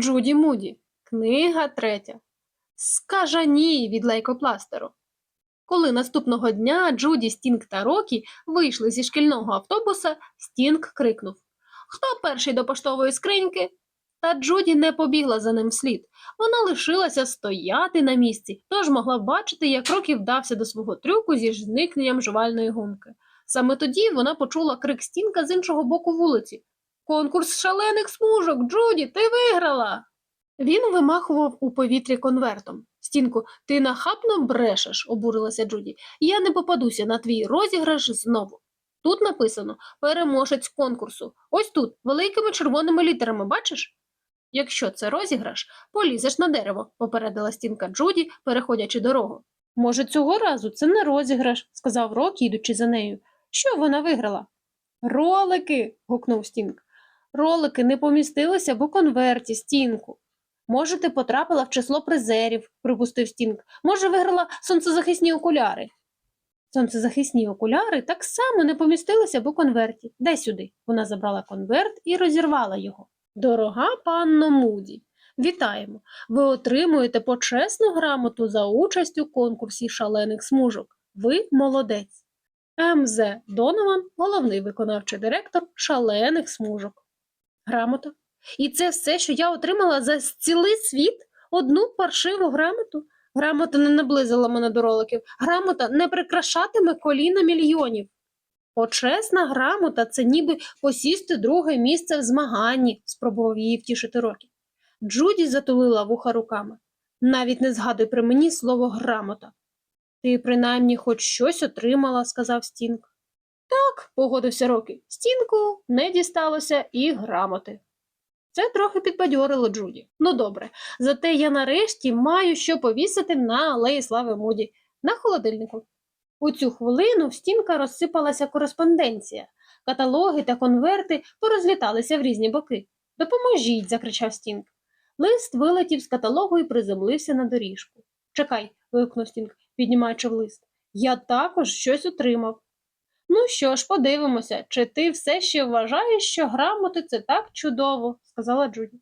Джуді Муді. Книга третя. Скажані від лейкопластеру. Коли наступного дня Джуді, Стінг та Рокі вийшли зі шкільного автобуса, Стінг крикнув Хто перший до поштової скриньки? Та Джуді не побігла за ним вслід. Вона лишилася стояти на місці, тож могла бачити, як Рокі вдався до свого трюку зі зникненням жувальної гумки. Саме тоді вона почула крик Стінка з іншого боку вулиці. Конкурс шалених смужок, Джуді, ти виграла. Він вимахував у повітрі конвертом. Стінку, ти нахабно брешеш, обурилася Джуді. Я не попадуся на твій розіграш знову. Тут написано переможець конкурсу. Ось тут, великими червоними літерами, бачиш? Якщо це розіграш, полізеш на дерево, попередила стінка Джуді, переходячи дорогу. Може, цього разу це не розіграш, сказав Рокі, йдучи за нею. Що вона виграла? Ролики. гукнув Стінг. Ролики не помістилися в конверті, стінку. Може, ти потрапила в число призерів, припустив Стінг. Може, виграла сонцезахисні окуляри. Сонцезахисні окуляри так само не помістилися в конверті. Дай сюди. Вона забрала конверт і розірвала його. Дорога панно Муді, вітаємо! Ви отримуєте почесну грамоту за участь у конкурсі шалених смужок. Ви молодець. МЗ Донован, головний виконавчий директор шалених смужок. Грамота. І це все, що я отримала за цілий світ? Одну паршиву грамоту? Грамота не наблизила мене до роликів. Грамота не прикрашатиме коліна мільйонів. Почесна грамота це ніби посісти друге місце в змаганні, спробував її втішити Рокі. Джуді затулила вуха руками. Навіть не згадуй при мені слово грамота. Ти принаймні хоч щось отримала, сказав Стінг. Так, погодився Рокі. Стінку не дісталося і грамоти. Це трохи підбадьорило Джуді. Ну добре, зате я нарешті маю що повісити на алеї Слави Муді на холодильнику. У цю хвилину в стінка розсипалася кореспонденція. Каталоги та конверти порозліталися в різні боки. Допоможіть, закричав Стінг. Лист вилетів з каталогу і приземлився на доріжку. Чекай, вигукнув Стінг, піднімаючи в лист. Я також щось отримав. Ну що ж, подивимося, чи ти все ще вважаєш, що грамоти це так чудово, сказала Джуді.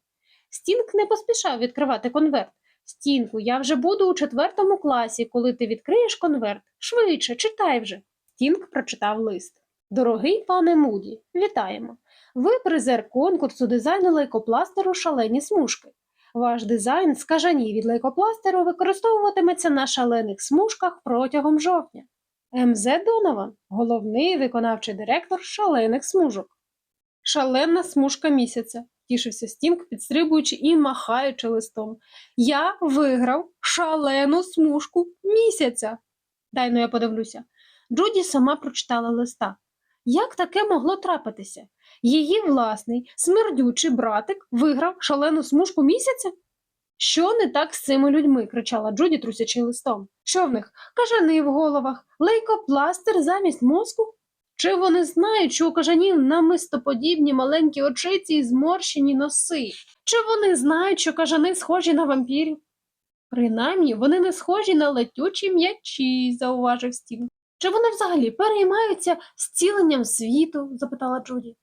Стінг не поспішав відкривати конверт. Стінку, я вже буду у четвертому класі, коли ти відкриєш конверт. Швидше, читай вже. Стінг прочитав лист. Дорогий пане Муді, вітаємо. Ви призер конкурсу дизайну лейкопластеру шалені смужки. Ваш дизайн скажані від лейкопластеру використовуватиметься на шалених смужках протягом жовтня. МЗ Донован, головний виконавчий директор шалених смужок. Шалена смужка місяця, тішився Стінг, підстрибуючи і махаючи листом. Я виграв шалену смужку місяця. Дай ну я подивлюся. Джуді сама прочитала листа. Як таке могло трапитися? Її власний смердючий братик виграв шалену смужку місяця? Що не так з цими людьми? кричала Джуді, трусячи листом. Що в них? Кажани в головах, лейкопластир замість мозку? Чи вони знають, що у кажанів намистоподібні маленькі очиці і зморщені носи? Чи вони знають, що кажани схожі на вампірів? Принаймні, вони не схожі на летючі м'ячі, зауважив Стів. Чи вони взагалі переймаються зціленням світу? запитала Джуді.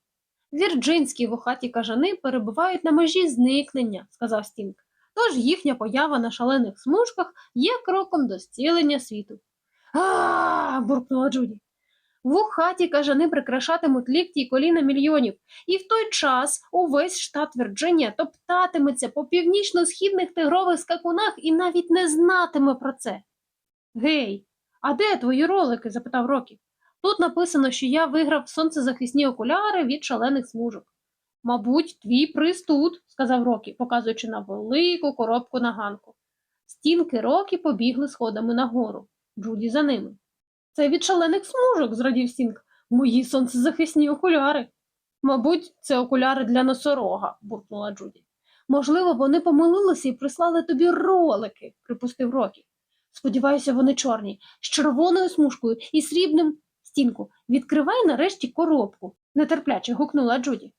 Вірджинські вухаті кажани перебувають на межі зникнення, сказав Стінг. Тож їхня поява на шалених смужках є кроком до зцілення світу. А. буркнула Джуді. Вухаті кажани прикрашатимуть лікті й коліна мільйонів, і в той час увесь штат Вірджинія топтатиметься по північно-східних тигрових скакунах і навіть не знатиме про це. Гей, а де твої ролики? запитав Рокі. Тут написано, що я виграв сонцезахисні окуляри від шалених смужок. Мабуть, твій приз тут, сказав Рокі, показуючи на велику коробку на ганку. Стінки Рокі побігли сходами нагору, Джуді за ними. Це від шалених смужок, зрадів Стінг. Мої сонцезахисні окуляри. Мабуть, це окуляри для носорога, буркнула Джуді. Можливо, вони помилилися і прислали тобі ролики, припустив Рокі. Сподіваюся, вони чорні, з червоною смужкою і срібним. Стінку, відкривай нарешті коробку, нетерпляче гукнула Джуді.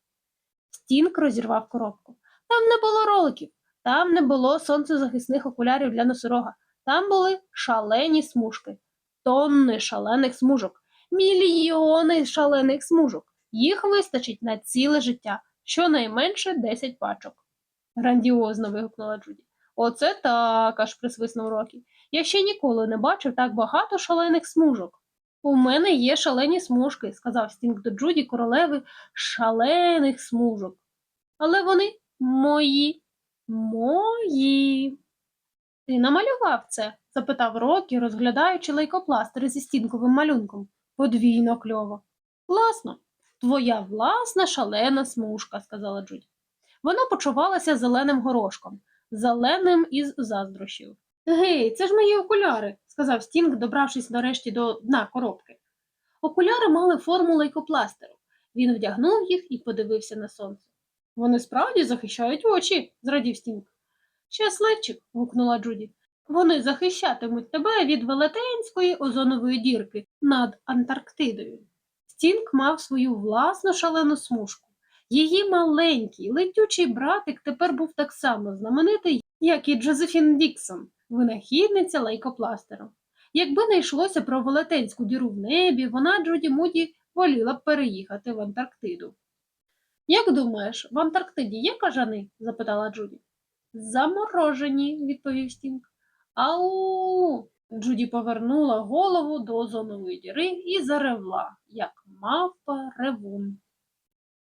Стінг розірвав коробку. Там не було роликів, там не було сонцезахисних окулярів для носорога, там були шалені смужки, тонни шалених смужок, мільйони шалених смужок. Їх вистачить на ціле життя, щонайменше 10 пачок. грандіозно вигукнула Джуді. Оце так, аж присвиснув Рокі. Я ще ніколи не бачив так багато шалених смужок. У мене є шалені смужки, сказав Стінг до Джуді королеви шалених смужок. Але вони мої, мої. Ти намалював це? запитав Рокі, розглядаючи лейкопластери зі стінковим малюнком. Подвійно кльово. Класно. Твоя власна шалена смужка, сказала Джуді. Вона почувалася зеленим горошком, зеленим із заздрощів. Гей, це ж мої окуляри, сказав Стінг, добравшись нарешті до дна коробки. Окуляри мали форму лейкопластеру. Він вдягнув їх і подивився на сонце. Вони справді захищають очі, зрадів Стінг. Щасливчик, гукнула Джуді. Вони захищатимуть тебе від велетенської озонової дірки над Антарктидою. Стінг мав свою власну шалену смужку. Її маленький, летючий братик тепер був так само знаменитий, як і Джозефін Діксон, винахідниця лейкопластеру. Якби не йшлося про велетенську діру в небі, вона Джуді Муді воліла б переїхати в Антарктиду. Як думаєш, в Антарктиді є кажани? запитала Джуді. Заморожені, відповів Стінг. Ау. Джуді повернула голову до озонової діри і заревла, як мавпа ревун.